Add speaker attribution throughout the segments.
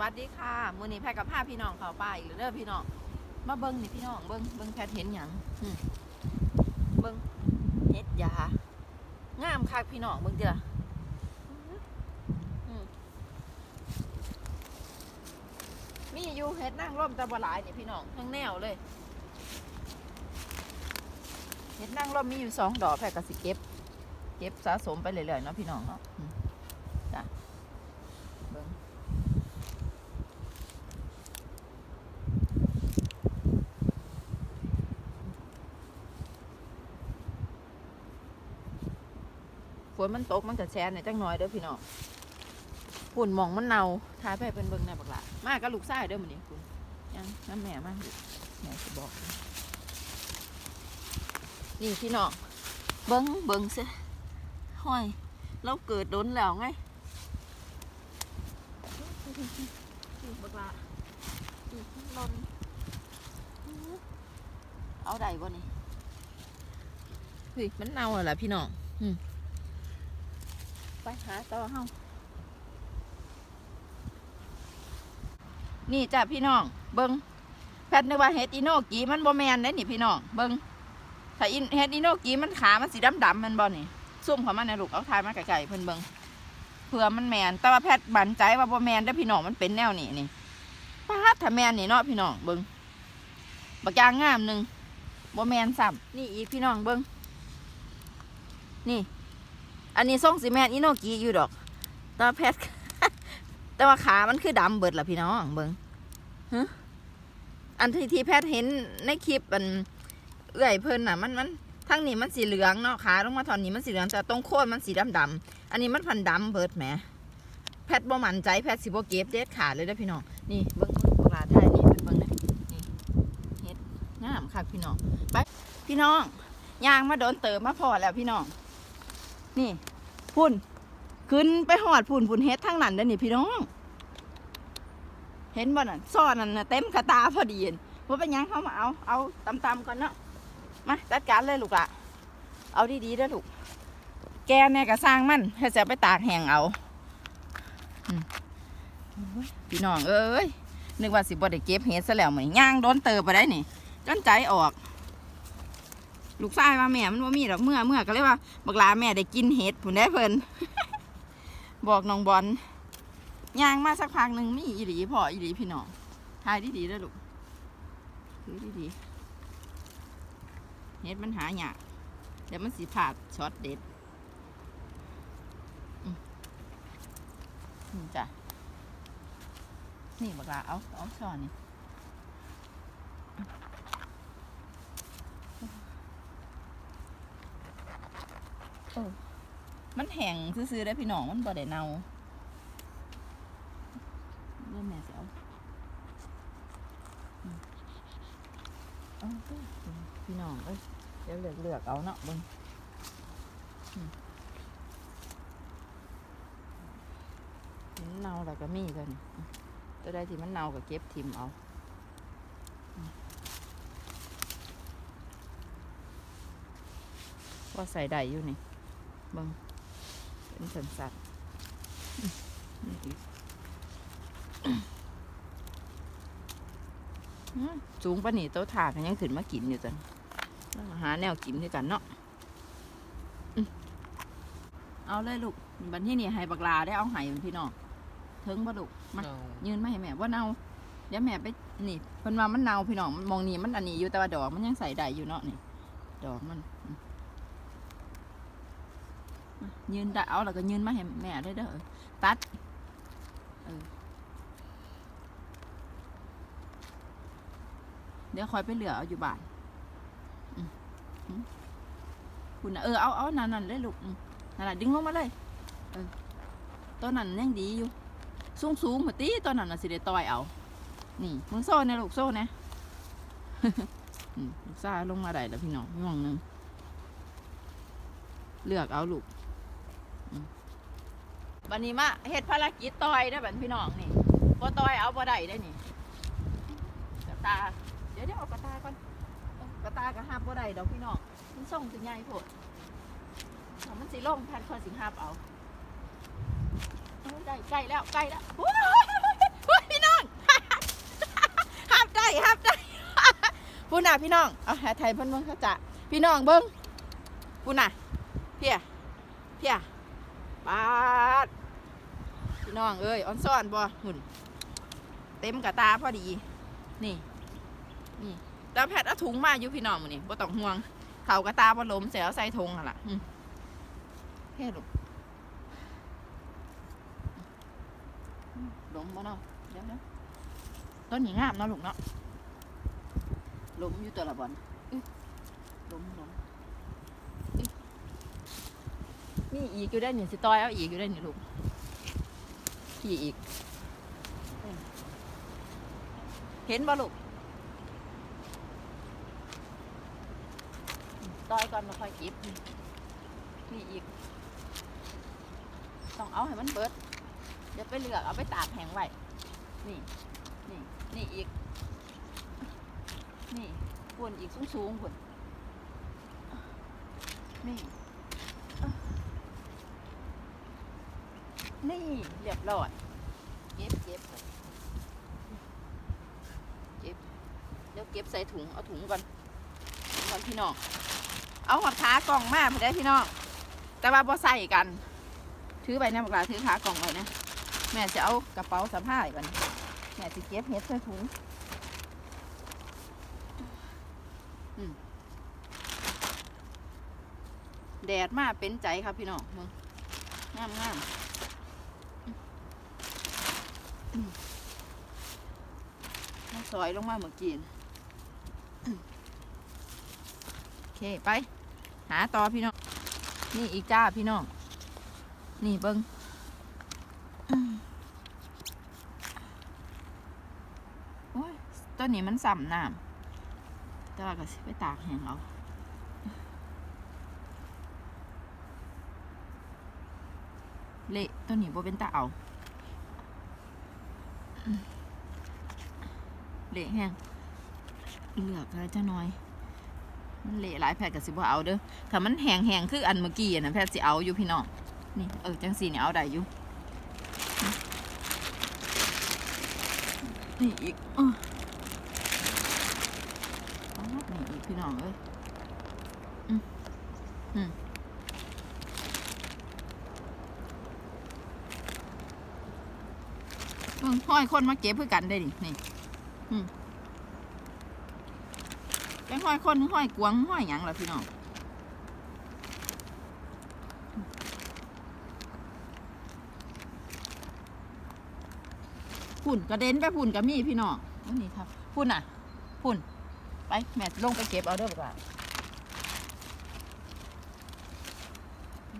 Speaker 1: วัสดีค่ะมือนี้แพทกับพาพี่น้องเข้าป่าอีกแล้วเด้อพี่น้องมาเบิ่งนี่พี่น้องเบิ่งเบิ่งแพทเห็นหยังเบิ่งเฮ็ดยางามคักพี่น้องเบิ่งเด้อมีอยู่เฮ็ดนางร่มแต่บ่หลายนี่พี่น้องทั้งแนวเลยเฮ็ดนางร่มมีอยู่สองดอกแพทย์ก็สิเก็บ เก็บสะสมไปเรื่อยๆเนาะพี่น้องเนาะ นมันตกมันจะแช่เนี่ยจังน้อยเด้อพี่น้องฝุ่นมองมันเนาทายไปเป็นเบิ่งในบักละมากับลูกชายเด้อมื้อนี้คุณยังน้ำแม่มาอยู่แม่สิบอก นี่พี่น้องเบิ่งเบิ่งซะห้อยเราเกิดโดนแล้วไงบักละนี่ลนเอาได้บ่นี่เฮ้ยมันเน่าแล้วล่ะพี่น้อง ไปหาต่อเฮานี่จ้ะพี่น้อง เบิงแพทย์นึกว่าเฮดอิโนกีมันบ่แมนได้นี่พี่น้อง เบิงถ้าอินเฮดอิโนกีมันขามันสีดำดำมันบ่นี่ซุ่มเขามาในลูกเอาทายมาไกลๆเพิ่นเบิงเผื่อมันแมน แต่ว่าแพทย์บันใจว่าบ่แมนได้พี่น้องมันเป็นแนวนี้นี่ป้าถ้าแมนนี่เนาะพี่น้อง เบิงบักยางงามหนึ่งบ่แมนซ้ำนี่อีกพี่น้องเบิงนี่ อันนี้ส่งสีแมนอิโนกีอยู่ดอกแต่ว่าแพท แต่ว่าขามันคือดำเบิดล่ะพี่น้องเบิงฮะอันที่ที่แพทย์เห็นในคลิปมันเอื่อยเพิ่นน่ะ มันมันทั้งนี้มันสีเหลืองเนาะขาลงมาทอนนี้มันสีเหลืองแต่ตรงโคนมันสีดำดำๆอันนี้มันพันดำเบิดแหมแพทย์บ่มั่นใจแพทย์สิบ่เก็บเด็ดขาดเลยเด้พี่น้องนี่เบิ้งเบิ้งปลาไทยนี่เป็นเบิ้งนะนี่เฮ็ดงามค่ะพี่น้องไปพี่น้องยางมาโดนเติมมาพอแล้วพี่น้อง นี่พุ่นขึ้นไปหอดพุ่นพุ่นเฮ็ดทั้งนั้นเด้อนี่พี่น้อง เห็นบ่น่ะซ่อนนั่นน่ะเต็มกระตาพอดีเห็นว่าเป็นยังเขามาเอาเอาตำๆก่อนเนาะมาจัดการเลยลูกละเอาดีๆเด้อลูกแกเนี่ยก็สร้างมันให้จะไปตากแห้งเอาอพี่น้องเอ้ยนึกว่าสิบ่ได้เก็บเห็ดซะแล้วเหมือนย่างโดนเติบไปได้นี่จนใจออก ลูกชายว่าแม่มันว่ามีดอกเมื่อเมื่อก็เลยว่าบักลาแม่ได้กินเห็ดผุนได้เพิ่นบอกน้องบอลย่างมาสักพักหนึ่งมีอีหลีพ่ออีหลีพี่น้องทายดีๆเด้อลูกถือดีเห็ดมันหายากเดี๋ยวมันสิผาดช็อตเด็ดอืมนี่จ้ะนี่บักลาเอาเอาช้อนนี่ มันแห้งซื่อๆได้อพี่น้องมันบ่ได้เน่าเริ่มแม่เอาอืมเอาเด้อพี่น้องเอ้ยเดี๋ยวเลือกเลือกเอาเนาะเบิ่งอืมมันเน่าแล้วก็มีกันตัวใดที่มันเน่าก็เก็บทิมเอา ว่าใส่ได้อยู่นี่ เบิ่งเป็นสันสัตว์นี่อีกอื้อสูงปะนี่โต๊ะถาดกันยังขึ้นมากินอยู่จันแล้วก็หาแนวกินด้วยกันเนาะอื้อเอาเลยลูกบันที่นี่ให้บักลาได้เอาไห้พี่น้องเทิงบ่ลูกมายืนมาให้แม่ว่าเนาเดี๋ยวแม่ไปนี่เพิ่นว่ามันเนาพี่น้องมองนี่มันอันนี้อยู่แต่ว่าดอกมันยังใส่ได้อยู่เนาะนี่ ดอกมัน ยืนดาแล้วก็ยืนมาให้แม่ได้เด้อตัดเดี๋ยวคอยไปเหลือเอาอยู่บ้านคุณเออเอาเอานั่นนั่นเลยลูกนั่นแหละดึงลงมาเลยเออตัวนั้นยังดีอยู่ สูงสูงมาตีตัวนั้นน่ะสิได้ต่อยเอา นี่มึงโซ่เนี่ยลูกโซ่เนี่ยลูกซ่าลงมาได้แล้วพี่น้องพี่มองหนึ่งเลือกเอาลูก วันนี้มาเฮ็ดภารกิจต่อยได้บัดพี่น้องนี่บ่ต่อยเอาบ่ได้ได้นี่กระตา เดี๋ยวเดี๋ยวเอากระตาก่อนเอากระตากระหับบ่ได้ดอกพี่น้องมันส่งสิใหญ่โพดถ้ามันสิลงแพทย์คอยสิหับเอาได้ใกล้แล้วใกล้แล้วโอ้ยโอ้ยครับได้พูน่ะพี่น้องเอาหาไทยเพิ่นเบิ่งเขาจะพี่น้องเบิ่งพูน่ะเพียเพีย ปาดพี่น้องเอ้ยออนซ่อนบ่หุ่น เต็มกระตาพอดี นี่ นี่แล้วแพทย์เอาถุงมาอยู่พี่น้องมื้อนี้บ่ต้องห่วงเขากระตาบ่ล้มเสียเอาใส่ถุงหั่นล่ะเฮ้ลูกล้มบ่เนาะเดี๋ยวๆต้นนี้งงามเนาะลูกเนาะล้มอยู่ตัวละบอนล้มล้มอื้อ มีอีกอยู่ได้หนี่งสิตอยเอาอีกอยู่ได้หนี่งลูกพี่อีก เห็นบ่ลูกตอยก่อนมาค่อยเก็บนี่อีก ต้องเอาให้มันเบิดอย่าไปเลือกเอาไปตากแห้งไว้นี่ นี่ นี่อีก นี่วนอีกสูงสูงๆพุ่นนี่ นี่เรียบร้อยเก็บเก็บก่อนเดี๋ยวเก็บใส่ถุงเอาถุงก่อนก่อนพี่น้องเอาหัดขากล่องมาพื่อได้พี่น้องแต่ว่าบ่ใส่กัน ถือไปนะบอกลาถือขากล่องไว้นะแม่จะเอากระเป๋าสะพายกันแม่จะเก็บเห็ดใส่ถุงแดดมาเป็นใจครับพี่น้องมึงงามงาม มาซอยลงมาเมื่อกี้น่ะโอเคไป หาต่อพี่น้อง นี่อีกจ้าพี่น้อง นี่เบิ้งโอ้ยต้นนี้มันส่ำน้ำแต่ว่าก็สิไปตากแห้งเอาเละต้นนี้บ่เป็นตาเอา เละแห้งเหลือกอะไรจะน้อย มันเละหลายแพทย์ก็สิบ่เอาเด้อถ้ามันแห้งๆคืออันเมื่อกี้อะนะแพทย์สิเอาอยู่พี่น้องนี่เออจังสีนี่เอาได้อยู่นี่อีกอ๋อนี่อีกพี่น้องเอ้ยอืมอืม เบิ่งห้อยคนมาเก็บเพื่อกันได้ดินี่เป็นห้อยคนห้อยกวางห้อยหยังล่ะพี่น้องพุ่นกระเด็นไปพุ่นกับมีพี่น้องนนี้ครับพุ่นอะ พุ่น ไปแม่ลงไปเก็บเอาเด้อดีกว่า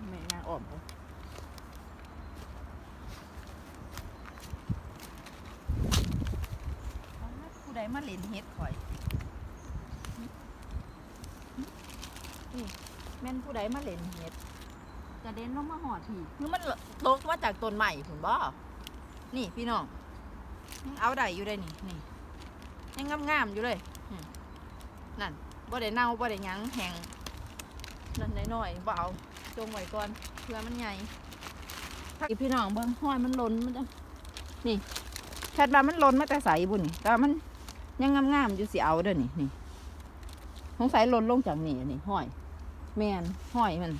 Speaker 1: แม่งานออมเอาผู้ใด มาเล่นเฮ็ดข่อยแม่นผู้ใดมาเล่นเห็ดกระเด็นลงมาหอดพี่คือมันตกมาจากต้นใหม่ผุนบ่ นี่พี่น้องยังเอาได้อยู่ได้นี่นี่ยังงามๆอยู่เลยอืมนั่นบ่ได้เน่าบ่ได้หยังแห้งนั่นน้อยๆบ่เอาจงไว้ก่อนเพื่อมันใหญ่อีพี่น้องเบิ่งห้อยมันหล้นมันจะนี่แคทว่ามันหล้นมาแต่ใสบุญนี่แต่ว่ามัน ยังงามๆอยู่สิเอาเด้อนี่นี่สงสัยหล้นลงจากนี่นี่ห้อย แมนห้อยมัน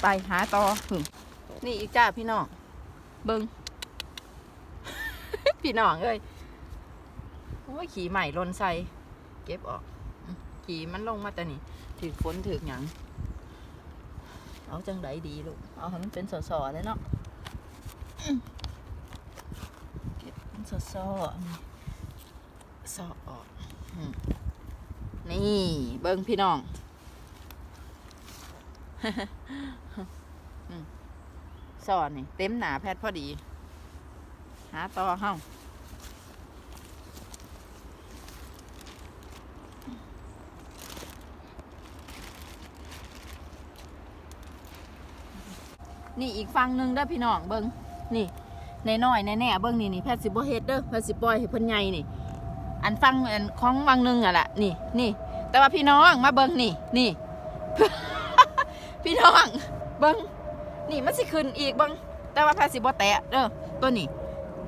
Speaker 1: ไปหาต่อหึ่มนี่อีกจ้าพี่น้องเบิงพี่น้องเอ้ยโอ้ยขี่ใหม่ลนใส่เก็บออก ขี่มันลงมาแต่นี่ถือฝนถือหยังเอาจังไดดีลูกเอาให้มันเป็นสอๆเลยเนาะอืมเก็บเป็นสอๆนี่สอออกนี่เบิ้งพี่น้องอืมสอนนี่ เต็มหนาแพทย์พอดี หาต่อเฮ้านี่อีกฟังหนึ่งเด้พี่น้องเบิ้งนี่ ในน้อยๆแน่ๆเบิ้งนี่นี่แพทย์สิบ่เฮ็ดเด้อแพทย์สิปล่อยให้เพิ่นใหญ่นี่ อันฟังอันของวังนึงอะล่ะนี่นี่แต่ว่าพี่น้องมาเบิ้งนี่นี่ พี่น้องเบิ้งนี่มันสิขึ้นอีกเบิ้งแต่ว่าแพาสิบ่แตะเด้อตัวนี้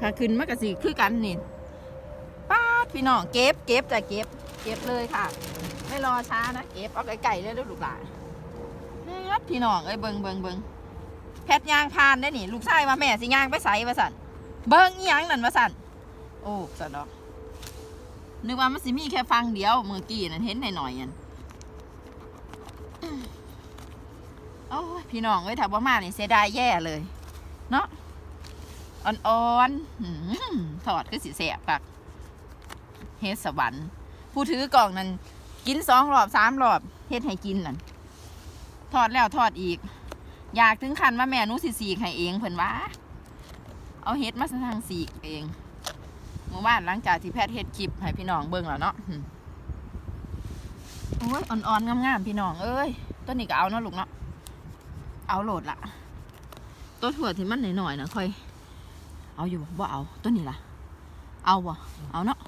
Speaker 1: ถ้าขึ้นมันก็สิคือกันนี่ดพี่น้องเก็บเก็บจะเก็บ เก็บเลยค่ะ ไม่รอช้านะเก็บเอาไก่ๆเลยด้อลูกหลานพี่น้องเอ้ยเบิงเบิงเบิง แพทยางพานได้นี่ ลูกชายว่าแม่สิยางไปใส่มาสั่นเบิ้งอีหยังนั่นมาสั่นโอ้สันดอกนึกว่ามันสิมีแค่ฟังเดียวเมื่อกี้นั่นเห็นหน่อยๆยันโอ้ยพี่น้องเอ้ยถ้าบ่มานี่เสียดายแย่เลย เนาะอ่อนๆถอดก็สิแสบปักเฮ็ดสวรรค์ผู้ถือกล่องนั้นกินสองรอบสามรอบเฮ็ดให้กินนั่นทอดแล้วทอดอีก อยากถึงขั้นว่าแม่หนูสิสีกให้เองเพิ่นว่า เอาเฮ็ดมาทางสีกเองเมื่อวานหลังจากที่แพทย์เฮ็ดคลิปให้พี่น้องเบิ่งแล้วเนาะโอ้ยอ่อนๆงามๆพี่น้องเอ้ยต้นนี้ก็เอาเนาะลูกเนาะเอาโหลดละตัวถั่วที่มันหน่อยๆนะค่อย เอาอยู่บ่เอาต้นนี้ล่ะ เอาบ่เอาเนาะ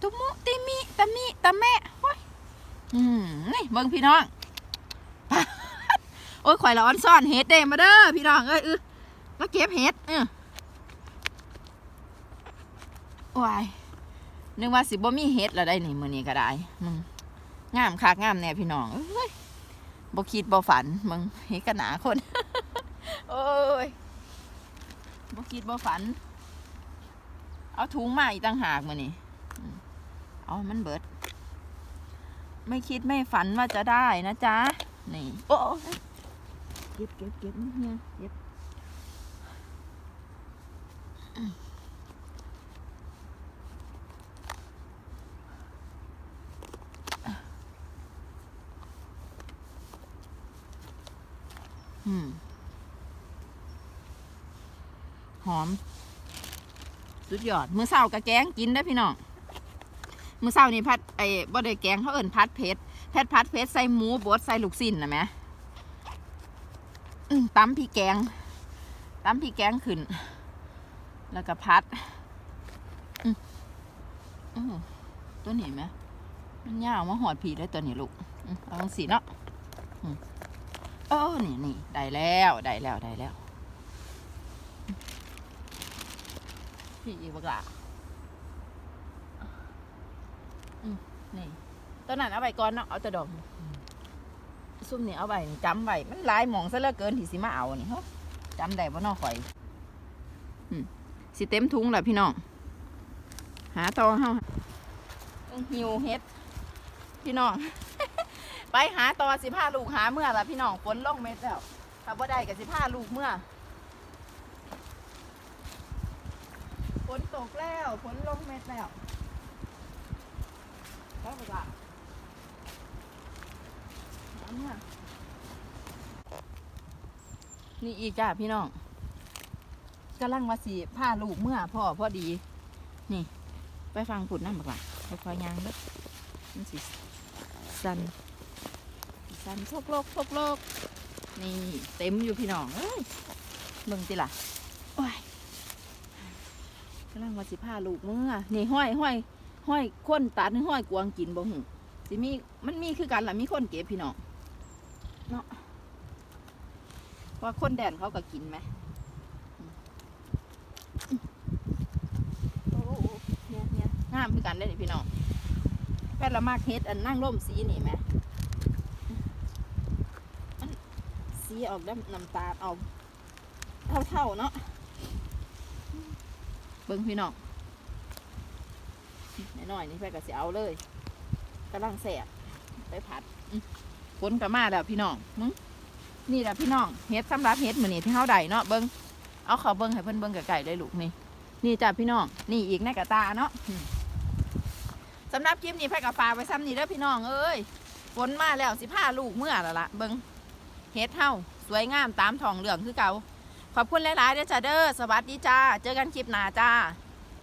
Speaker 1: ตุมุติมิตะมิตะแม่ อืมนี่เบิ่งพี่น้องโอ้ยข่อยละอ่อนซ่อนเห็ดเด้มาเด้อพี่น้องเอ้ยเออมาเก็บเห็ดเออโอ้ยนึกว่าสิบ่มีเห็ดละได้นี่มื้อนี้ก็ได้มึงงามคักงามแน่พี่น้องเอ้ยบ่คิดบ่ฝันมึงเฮ็ดกันหนาคน โอ้ยบ่คิดบ่ฝัน เอาถุงมาอีกต่างหากมื้อนี้เอามันเบิด ไม่คิดไม่ฝันว่าจะได้นะจ๊ะ นี่ โอ้เก็บเก็บเก็บเนี่ยเก็บหอม สุดยอด มือเศร้ากะแกงกินได้พี่น้อง มือเช้านี้พัด ไอ้บ่ได้แกงเขาเอิ้นพัดเพชรแพทพัดเพชรใส่หมูบดใส่ลูกชิ้นนะแม่อืมพี่แกงตำพี่แกงขึ้น แล้วก็พัดอืมอืมตัวนี้ไหมมันยาวมาหอดผีได้ตัวนี้ลูกอืมเอาสีเนาะอืมโอ้นี่นี่ได้แล้วได้แล้วได้แล้วพี่อีกบักละ นี่ต้นนั้นเอาไว้ก่อนเนาะเอาแต่ดอกซุ่มนี่เอาไว้นี่จำไว้มันหลายหมองซะเหลือเกินที่สิมาเอานี่เฮ้ยจำได้บ่เนอข่อยอืมสิเต็มถุงแล้วพี่น้องหาต่อเฮาต้องหิวเฮ็ด พี่น้อง ไปหาต่อสิพาลูกหาเมื่อละพี่น้องฝนลงเม็ดแล้วถ้าบ่ได้ก็สิพาลูกเมื่อฝนตกแล้วฝนลงเม็ดแล้ว แล้วก็จะเอาเนี่ยนี่อีกจ้าพี่น้องกำลังมาสีผ้าลูกเมื่อพ่อพอดี นี่ ไปฟังผุดน้ำบักละค่อยยางเด้อมันสิสันสันทกโลกทกโลก นี่เต็มอยู่พี่น้องเอ้ยเบิ่งติล่ะโอ้ยกำลังมาสิผ้าลูกเมื่อนี่ห้อยห้อย ห้อยคนตัดห้อยกวางกินบ่หูสิมีมันมีคือกันล่ะมีคนเก็บพี่น้องเนาะว่าคนแดนเขาก็กินไหมโอ้เนี่ยงามคือกันได้นี่พี่น้องแป้นละมากเฮ็ดอันนั่งร่มสีนี่ไหมมันสีออกดำน้ำตาลเอาเท่าๆเนาะเบิ่งพี่น้อง น้อยๆนี่ไปก็สิเอาเลยกำลังแสบไปผัดอื้อฝนก็มาแล้วพี่น้องมึงนี่แหละพี่น้องเฮ็ดสำหรับเฮ็ดมื้อนี้ที่เฮาได้เนาะเบิ่งเอาเขาเบิ่งให้เพิ่นเบิ่งไกลๆเลยลูกนี่นี่จ้ะพี่น้องนี่อีกในกระตาเนาะอืมสำหรับคลิปนี้ไปกับฝากไว้ซ้ำนี่เด้อพี่น้องเอ้ยฝนมาแล้วสิพาลูกเมื่อแล้วล่ะเบิ่งเฮ็ดเฮาสวยงามตามท้องเรื่องคือเก่าขอบคุณหลายๆเด้อจ้าเด้อสวัสดีจ้า เจอกันคลิปหน้าจ้า